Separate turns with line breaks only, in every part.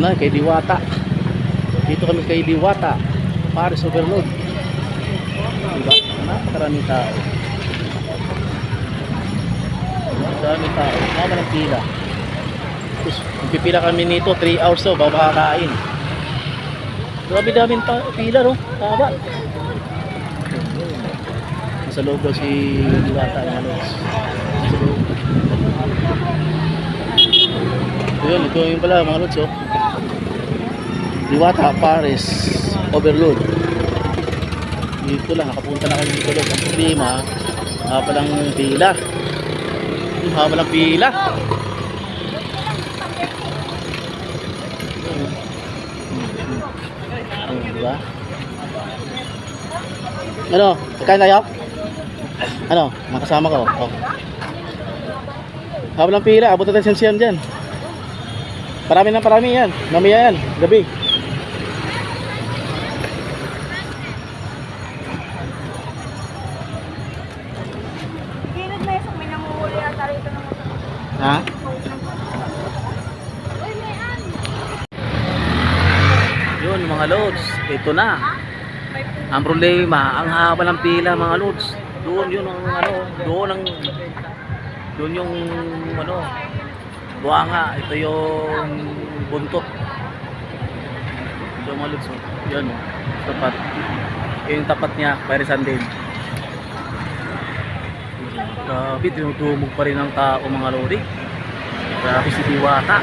na, kay Diwata. Dito kami kay Diwata. Paris Overload. Diba? Napakaraming tao. Napakaraming tao. Tama ng pila. Tapos, pipila kami nito, 3 hours to, bago makakain. Grabe daming pila, no? Tama. Sa loob si Diwata ng ano. Sa loob. Yun, ito yung pala mga lods, oh. Diwata, Paris, Overload. Dito lang, nakapunta na kami dito. Ang problema, haba lang pila. Yung haba lang pila. Oh, diba? Ano? Kakain tayo? Ano? Makasama ko? Oh. Haba pila, abot natin sensiyan dyan. Parami na parami yan. Mamaya yan, gabi. Ha? Yun mga lods, ito na. Ang problema, ang haba ng pila mga lods. Doon yun ang ano, doon ang doon yung ano, buhanga, ito yung buntot. Ito mga lods, oh. oh, tapat. Yung tapat niya, Parisan din. Grabe, tinutubog pa rin ang tao mga lodi. Grabe si Diwata.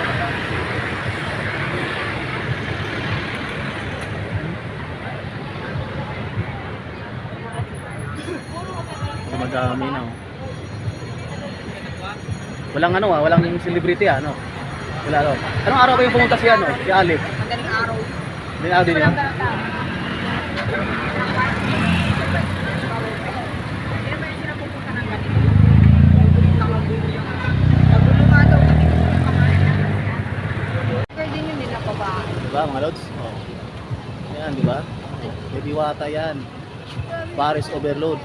Madami na. oh. Walang ano ah, walang celebrity ah, no. Wala no. Anong araw ba yung pumunta si ano? Si Alip.
Madaling araw.
Din araw din yan.
ganang tao. Hindi naman sila pupunta ng ganito. Nakagulo yung Nagulo nga daw. Pwede din yun nila baba.
Diba mga lods? Oh. Yan, di ba? May diwata yan. Paris overload.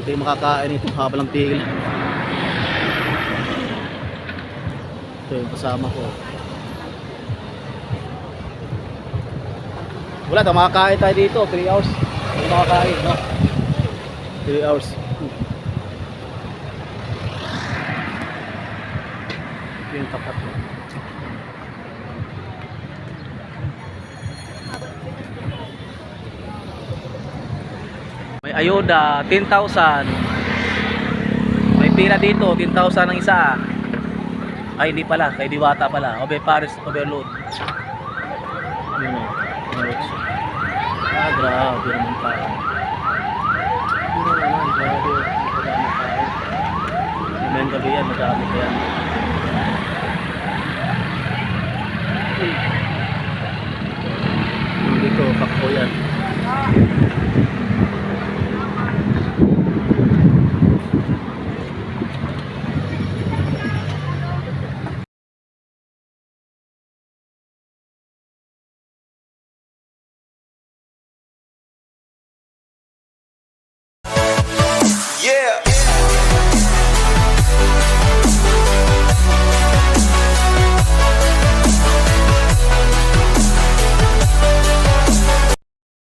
Ito yung makakain itong haba ng tigil. Ito yung kasama ko. Wala, tayo makakain tayo dito. 3 hours. Hindi makakain, no? 3 hours. Ito yung tapat mo. ayuda 10,000 may pila dito 10,000 ang isa. Ay hindi pala kay Diwata pala. Obe Paris Overload yun o. Ah grabe naman pa. Ngayon gabi yan madami pa yan. Dito kakpo yan.